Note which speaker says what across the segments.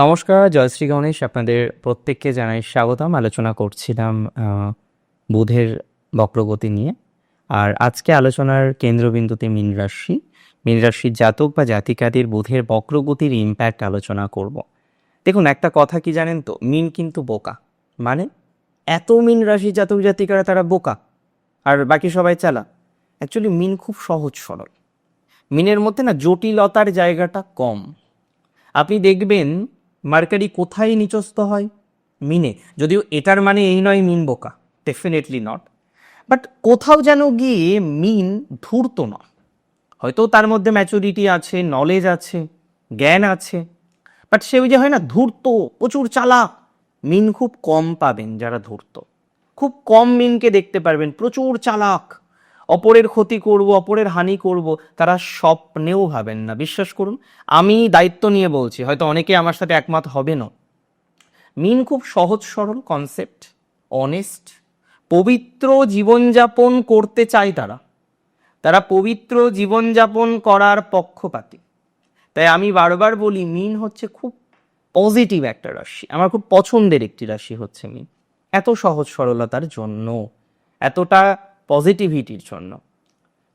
Speaker 1: নমস্কার জয়শ্রী গণেশ। আপনাদের প্রত্যেককে জানাই স্বাগতম। আলোচনা করছিলাম বুধের বক্রগতি নিয়ে। আর আজকে আলোচনার কেন্দ্রবিন্দুতে মীন রাশি। মীন রাশির জাতক বা জাতিকাদের বুধের বক্রগতির ইম্প্যাক্ট আলোচনা করব। দেখুন, একটা কথা কি জানেন তো? মিন কিন্তু বোকা। মানে এত মিন রাশি জাতক জাতিকারা, তারা বোকা। আর বাকি সবাই চালা অ্যাকচুয়ালি মিন খুব সহজ সরল। মিনের মধ্যে না জটিলতার জায়গাটা কম। আপনি দেখবেন মার্কারি কোথায় নিচস্ত হয়? মিনে। যদিও এটার মানে এই নয় মিন বোকা। ডেফিনেটলি নট বাট কোথাও যেন গিয়ে মিন ধূর্ত নয়। হয়তো তার মধ্যে ম্যাচুরিটি আছে নলেজ আছে, জ্ঞান আছে। বাট সে ওই যে হয় না, ধূর্ত, প্রচুর চালাক। মিন খুব কম পাবেন যারা ধূর্ত। খুব কম মিনকে দেখতে পারবেন, প্রচুর চালাক। অপরের ক্ষতি করব, অপরের হানি করব, তারা স্বপ্নেও ভাবেন না। বিশ্বাস করুন, আমি দায়িত্ব নিয়ে বলছি, হয়তো অনেকে আমার সাথে একমত হবে না। মিন খুব সহজ সরল কনসেপ্ট অনেস্ট পবিত্র জীবনযাপন করতে চায় তারা। তারা পবিত্র জীবনযাপন করার পক্ষপাতী। তাই আমি বারবার বলি, মিন হচ্ছে খুব পজিটিভ একটা রাশি। আমার খুব পছন্দের একটি রাশি হচ্ছে মিন। এত সহজ সরলতার জন্য, এতটা পজিটিভিটির জন্য।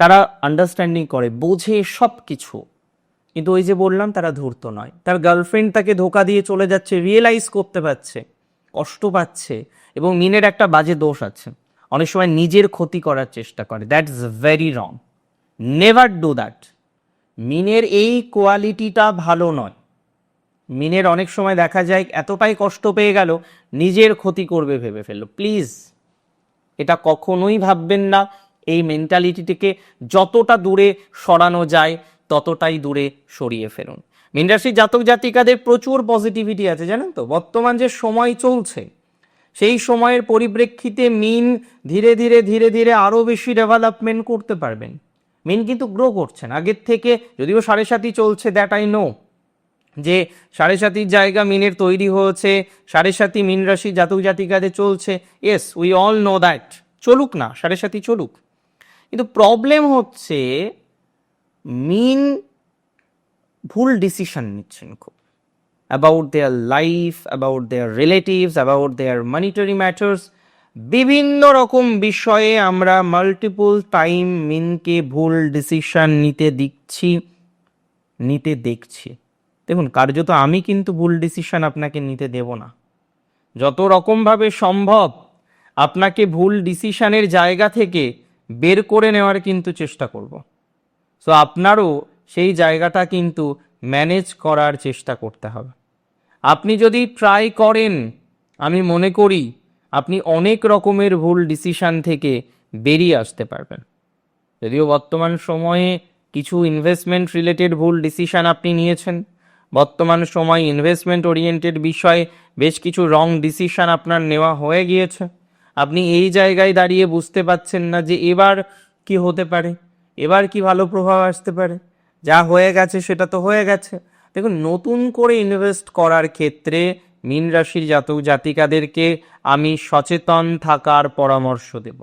Speaker 1: তারা আন্ডারস্ট্যান্ডিং করে, বোঝে সব কিছু কিন্তু ওই যে বললাম, তারা ধূর্ত নয়। তার গার্লফ্রেন্ড তাকে ধোকা দিয়ে চলে যাচ্ছে রিয়েলাইজ করতে পারছে, কষ্ট পাচ্ছে এবং মিনের একটা বাজে দোষ আছে। অনেক সময় নিজের ক্ষতি করার চেষ্টা করে। That is very wrong never do that মিনের এই কোয়ালিটিটা ভালো নয়। মিনের অনেক সময় দেখা যায়, এতটাই কষ্ট পেয়ে গেল, নিজের ক্ষতি করবে ভেবে ফেলল। প্লিজ এটা কখনোই ভাববেন না। এই মেন্টালিটিটিকে যতটা দূরে সরানো যায়, ততটাই দূরে সরিয়ে ফেলুন। মিনরাশির জাতক জাতিকাদের প্রচুর পজিটিভিটি আছে, জানেন তো? বর্তমান যে সময় চলছে, সেই সময়ের পরিপ্রেক্ষিতে মিন ধীরে ধীরে ধীরে ধীরে আরও বেশি ডেভেলপমেন্ট করতে পারবেন। মিন কিন্তু গ্রো করছেন আগের থেকে যদিও সাড়ে সাতই চলছে দ্যাট আই নো যে সাড়ে সাতির জায়গা মিনের তৈরি হয়েছে, সাড়ে সাতি মিন রাশি জাতক জাতিকাদের চলছে। Yes we all know that চলুক না, সাড়ে সাতি চলুক। কিন্তু প্রবলেম হচ্ছে, মিন ভুল ডিসিশন নিচ্ছেন খুব। About their life about their relatives about their monetary matters বিভিন্ন রকম বিষয়ে আমরা মাল্টিপল টাইম মিনকে ভুল ডিসিশন নিতে দিচ্ছি নিতে দেখছি। দেখুন, কার্যত আমি কিন্তু ভুল ডিসিশন আপনাকে নিতে দেব না। যত রকমভাবে সম্ভব আপনাকে ভুল ডিসিশনের জায়গা থেকে বের করে নেওয়ার কিন্তু চেষ্টা করব। সো আপনারও সেই জায়গাটা কিন্তু ম্যানেজ করার চেষ্টা করতে হবে। আপনি যদি ট্রাই করেন, আমি মনে করি আপনি অনেক রকমের ভুল ডিসিশন থেকে বেরিয়ে আসতে পারবেন। যদিও বর্তমান সময়ে কিছু ইনভেস্টমেন্ট রিলেটেড ভুল ডিসিশন আপনি নিয়েছেন। বর্তমান সময় ইনভেস্টমেন্ট ওরিয়েন্টেড বিষয়ে বেশ কিছু রং ডিসিশন আপনার নেওয়া হয়ে গিয়েছে। আপনি এই জায়গায় দাঁড়িয়ে বুঝতে পাচ্ছেন না যে এবার কি হতে পারে, এবার কি ভালো প্রভাব আসতে পারে। যা হয়ে গেছে সেটা তো হয়ে গেছে। দেখুন, নতুন করে ইনভেস্ট করার ক্ষেত্রে মীন রাশির জাতক জাতিকাদেরকে আমি সচেতন থাকার পরামর্শ দেব।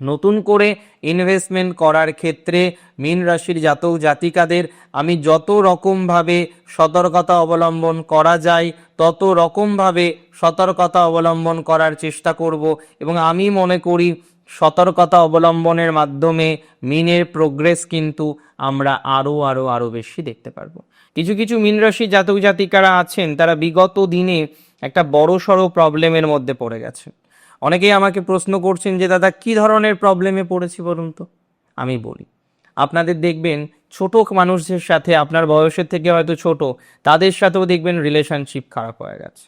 Speaker 1: নতুন করে ইনভেস্টমেন্ট করার ক্ষেত্রে মীন রাশির জাতক জাতিকাদের আমি যত রকমভাবে সতর্কতা অবলম্বন করা যায়, তত রকমভাবে সতর্কতা অবলম্বন করার চেষ্টা করব এবং আমি মনে করি সতর্কতা অবলম্বনের মাধ্যমে মিনের প্রোগ্রেস কিন্তু আমরা আরও আরও আরও বেশি দেখতে পারব। কিছু কিছু মীন রাশি জাতক জাতিকারা আছেন, তারা বিগত দিনে একটা বড় সড়ো প্রবলেমের মধ্যে পড়ে গেছে। অনেকেই আমাকে প্রশ্ন করছেন যে, দাদা, কি ধরনের প্রবলেমে পড়েছি বলুন তো? আমি বলি, আপনাদের দেখবেন ছোট মানুষদের সাথে, আপনার বয়সের থেকে হয়তো ছোট, তাদের সাথেও দেখবেন রিলেশনশিপ খারাপ হয়ে গেছে।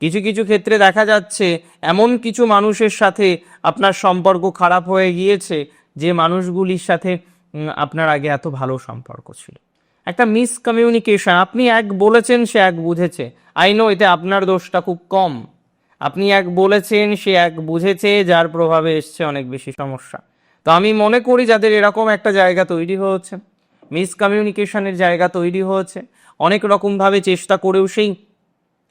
Speaker 1: কিছু কিছু ক্ষেত্রে দেখা যাচ্ছে, এমন কিছু মানুষের সাথে আপনার সম্পর্ক খারাপ হয়ে গিয়েছে, যে মানুষগুলির সাথে আপনার আগে এত ভালো সম্পর্ক ছিল। একটা মিসকমিউনিকেশন আপনি এক বলেছেন, সে এক বুঝেছে। আই নো এতে আপনার দোষটা খুব কম। আপনি এক বলেছেন, সে এক বুঝেছে, যার প্রভাবে এসছে অনেক বেশি সমস্যা। তো আমি মনে করি যাদের এরকম একটা জায়গা তৈরি হয়েছে, মিসকমিউনিকেশনের জায়গা তৈরি হয়েছে, অনেক রকমভাবে চেষ্টা করেও সেই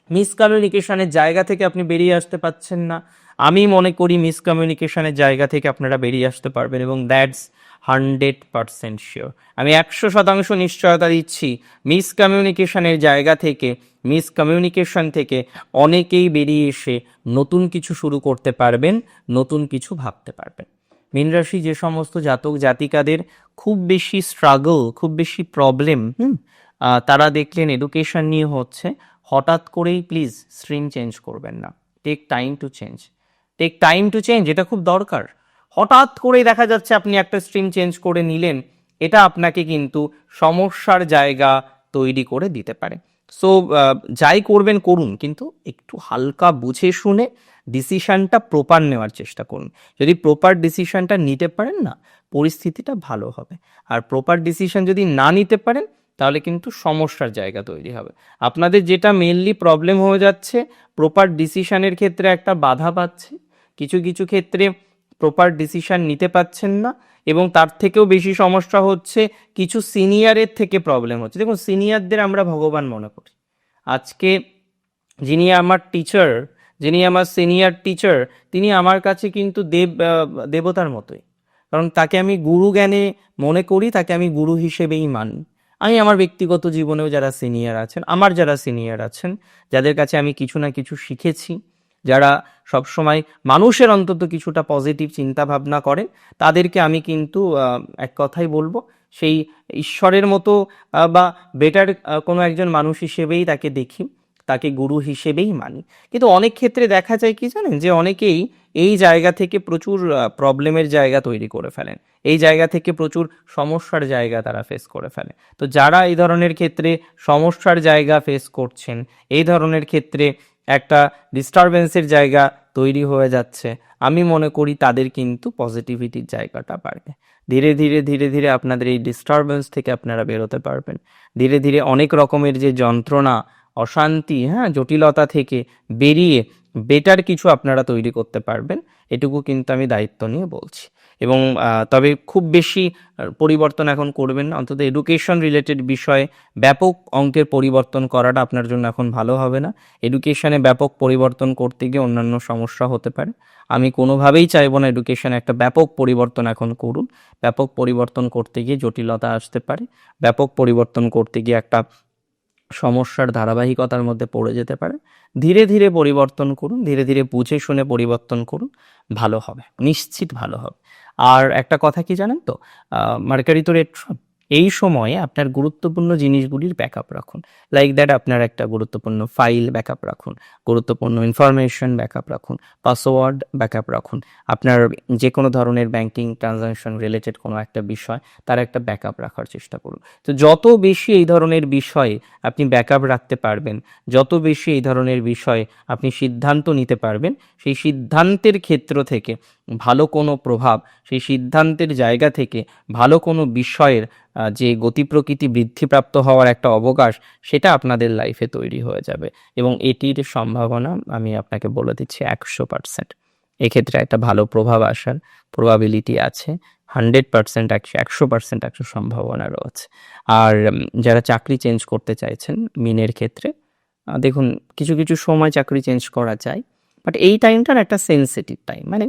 Speaker 1: মিসকমিউনিকেশনের জায়গা থেকে আপনি বেরিয়ে আসতে পাচ্ছেন না। আমি মনে করি মিসকমিউনিকেশনের জায়গা থেকে আপনারা বেরিয়ে আসতে পারবেন এবং দ্যাটস হান্ড্রেড পারসেন্ট শিওর। আমি একশো শতাংশ নিশ্চয়তা দিচ্ছি মিসকমিউনিকেশনের জায়গা থেকে, মিসকমিউনিকেশন থেকে অনেকেই বেরিয়ে এসে নতুন কিছু শুরু করতে পারবেন, নতুন কিছু ভাবতে পারবেন। মীন যে সমস্ত জাতক জাতিকাদের খুব বেশি স্ট্রাগল খুব বেশি প্রবলেম তারা দেখলেন এডুকেশন নিয়ে হচ্ছে, হঠাৎ করেই প্লিজ স্ট্রিম চেঞ্জ করবেন না। Take time to change take time to change এটা খুব দরকার। হঠাৎ করেই দেখা যাচ্ছে আপনি একটা স্ট্রিম চেঞ্জ করে নিলেন। এটা আপনাকে কিন্তু সমস্যার জায়গা তৈরি করে দিতে পারে। সো যাই করবেন, করুন, কিন্তু একটু হালকা বুঝে শুনে ডিসিশনটা প্রপার নেওয়ার চেষ্টা করুন। যদি প্রপার ডিসিশনটা নিতে পারেন না, পরিস্থিতিটা ভালো হবে। আর প্রপার ডিসিশন যদি না নিতে পারেন, তাহলে কিন্তু সমস্যার জায়গা তৈরি হবে। আপনাদের যেটা মেনলি প্রবলেম হয়ে যাচ্ছে প্রপার ডিসিশনের ক্ষেত্রে একটা বাধা পাচ্ছে। কিছু কিছু ক্ষেত্রে প্রপার ডিসিশন নিতে পাচ্ছেন না এবং তার থেকেও বেশি সমস্যা হচ্ছে কিছু সিনিয়রের থেকে প্রবলেম হচ্ছে। দেখুন সিনিয়রদের আমরা ভগবান মনে করি। আজকে যিনি আমার টিচার যিনি আমার সিনিয়র টিচার তিনি আমার কাছে কিন্তু দেব দেবতার মতোই। কারণ তাকে আমি গুরু জ্ঞানে মনে করি, তাকে আমি গুরু হিসেবেই মানি। আমি আমার ব্যক্তিগত জীবনেও যারা সিনিয়র আছেন, আমার যারা সিনিয়র আছেন, যাদের কাছে আমি কিছু না কিছু শিখেছি যারা সবসময় মানুষের অন্তত কিছুটা পজিটিভ চিন্তা ভাবনা করেন, তাদেরকে আমি কিন্তু এক কথাই বলব, সেই ঈশ্বরের মতো বা বেটার কোনো একজন মানুষ হিসেবেই তাকে দেখি, তাকে গুরু হিসেবেই মানি। কিন্তু অনেক ক্ষেত্রে দেখা যায় কি জানেন, যে অনেকেই এই জায়গা থেকে প্রচুর প্রবলেমের জায়গা তৈরি করে ফেলেন। এই জায়গা থেকে প্রচুর সমস্যার জায়গা তারা ফেস করে ফেলে তো যারা এই ধরনের ক্ষেত্রে সমস্যার জায়গা ফেস করছেন, এই ধরনের ক্ষেত্রে একটা ডিস্টারবেন্সের জায়গা তৈরি হয়ে যাচ্ছে। আমি মনে করি তাদের কিন্তু পজিটিভিটির জায়গাটা বাড়বে। ধীরে ধীরে ধীরে ধীরে আপনাদের এই ডিস্টারবেন্স থেকে আপনারা বেরোতে পারবেন। ধীরে ধীরে অনেক রকমের যে যন্ত্রণা, অশান্তি হ্যাঁ জটিলতা থেকে বেরিয়ে বেটার কিছু আপনারা তৈরি করতে পারবেন। এটুকু কিন্তু আমি দায়িত্ব নিয়ে বলছি। এবং তবে খুব বেশি পরিবর্তন এখন করবেন না। অন্তত এডুকেশন রিলেটেড বিষয়ে ব্যাপক অঙ্কের পরিবর্তন করাটা আপনার জন্য এখন ভালো হবে না। এডুকেশনে ব্যাপক পরিবর্তন করতে গিয়ে অন্যান্য সমস্যা হতে পারে। আমি কোনোভাবেই চাইব না এডুকেশনে একটা ব্যাপক পরিবর্তন এখন করুন। ব্যাপক পরিবর্তন করতে গিয়ে জটিলতা আসতে পারে। ব্যাপক পরিবর্তন করতে গিয়ে একটা সমস্যার ধারাবাহিকতার মধ্যে পড়ে যেতে পারে। ধীরে ধীরে পরিবর্তন করুন, ধীরে ধীরে বুঝে শুনে পরিবর্তন করুন। ভালো হবে, নিশ্চিত ভালো হবে। আর একটা কথা কি জানেন তো? মার্কারি তো রেট এই সময়ে আপনার গুরুত্বপূর্ণ জিনিসগুলির ব্যাকআপ রাখুন। লাইক দ্যাট আপনার একটা গুরুত্বপূর্ণ ফাইল ব্যাকআপ রাখুন, গুরুত্বপূর্ণ ইনফরমেশন ব্যাকআপ রাখুন, পাসওয়ার্ড ব্যাকআপ রাখুন। আপনার যে কোনো ধরনের ব্যাংকিং ট্রানজাকশন রিলেটেড কোনো একটা বিষয়, তার একটা ব্যাকআপ রাখার চেষ্টা করুন। তো যত বেশি এই ধরনের বিষয়ে আপনি ব্যাকআপ রাখতে পারবেন, যত বেশি এই ধরনের বিষয়ে আপনি সিদ্ধান্ত নিতে পারবেন, সেই সিদ্ধান্তের ক্ষেত্র থেকে ভালো কোনো প্রভাব সেই সিদ্ধান্তের জায়গা থেকে ভালো কোনো বিষয়ের যে গতি প্রকৃতি বৃদ্ধিপ্রাপ্ত হওয়ার একটা অবকাশ, সেটা আপনাদের লাইফে তৈরি হয়ে যাবে। এবং এটির সম্ভাবনা আমি আপনাকে বলে দিচ্ছি একশো পার্সেন্ট এক্ষেত্রে একটা ভালো প্রভাব আসার প্রবাবিলিটি আছে। হান্ড্রেড পার্সেন্ট একশো একশো পার্সেন্ট একশো সম্ভাবনা রয়েছে। আর যারা চাকরি চেঞ্জ করতে চাইছেন মিনের ক্ষেত্রে দেখুন, কিছু কিছু সময় চাকরি চেঞ্জ করা যায় বাট এই টাইমটার একটা সেন্সিটিভ টাইম মানে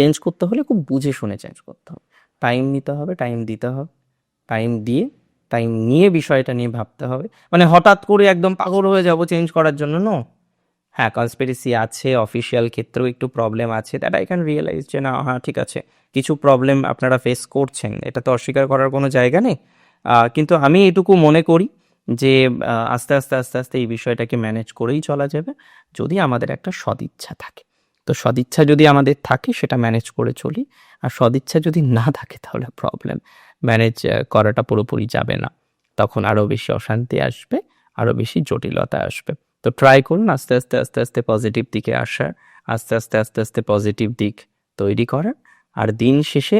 Speaker 1: চেঞ্জ করতে হলে খুব বুঝে শুনে চেঞ্জ করতে হবে। টাইম নিতে হবে টাইম দিতে হবে। টাইম দিয়ে টাইম নিয়ে বিষয়টা নিয়ে ভাবতে হবে। মানে হঠাৎ করে একদম পাগল হয়ে যাব চেঞ্জ করার জন্য নো হ্যাঁ কনস্পিরেসি আছে অফিসিয়াল ক্ষেত্রেও একটু প্রবলেম আছে দ্যাট আই ক্যান রিয়েলাইজ যে না হ্যাঁ ঠিক আছে। কিছু প্রবলেম আপনারা ফেস করছেন, এটা তো অস্বীকার করার কোনো জায়গা নেই। কিন্তু আমি এটুকু মনে করি যে আস্তে আস্তে আস্তে আস্তে এই বিষয়টাকে ম্যানেজ করেই চলা যাবে। যদি আমাদের একটা সদিচ্ছা থাকে। তো সদিচ্ছা যদি আমাদের থাকে, সেটা ম্যানেজ করে চলি। আর সদিচ্ছা যদি না থাকে, তাহলে প্রবলেম ম্যানেজ করাটা পুরোপুরি যাবে না। তখন আরও বেশি অশান্তি আসবে আরও বেশি জটিলতা আসবে। তো ট্রাই করুন আস্তে আস্তে আস্তে আস্তে পজিটিভ দিকে আসার আস্তে আস্তে আস্তে আস্তে পজিটিভ দিক তৈরি করার আর দিন শেষে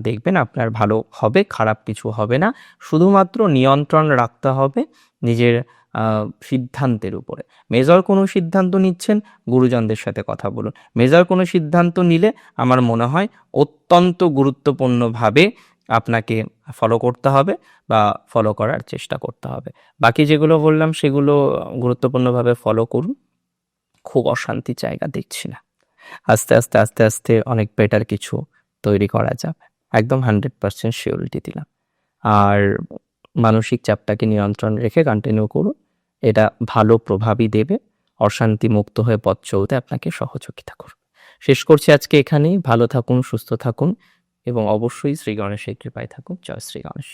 Speaker 1: দেখবেন আপনার ভালো হবে, খারাপ কিছু হবে না। শুধুমাত্র নিয়ন্ত্রণ রাখতে হবে, নিজের সিদ্ধান্তের উপরে। মেজর কোনো সিদ্ধান্ত নিচ্ছেন? গুরুজনদের সাথে কথা বলুন। মেজর কোনো সিদ্ধান্ত নিলে আমার মনে হয় অত্যন্ত গুরুত্বপূর্ণভাবে আপনাকে ফলো করতে হবে বা ফলো করার চেষ্টা করতে হবে। বাকি যেগুলো বললাম, সেগুলো গুরুত্বপূর্ণভাবে ফলো করুন। খুব অশান্তি জায়গা দেখছি না। আস্তে আস্তে আস্তে আস্তে অনেক বেটার কিছু তৈরি করা যাবে। একদম হান্ড্রেড পার্সেন্ট শিওরিটি দিলাম। আর মানসিক চাপটাকে নিয়ন্ত্রণ রেখে কন্টিনিউ করুন। এটা ভালো প্রভাবই দেবে। অশান্তি মুক্ত হয়ে পথ চলতে আপনাকে সহযোগিতা করবে। শেষ করছি আজকে এখানেই। ভালো থাকুন, সুস্থ থাকুন এবং অবশ্যই শ্রী গণেশের কৃপায় থাকুন। জয় শ্রী গণেশ।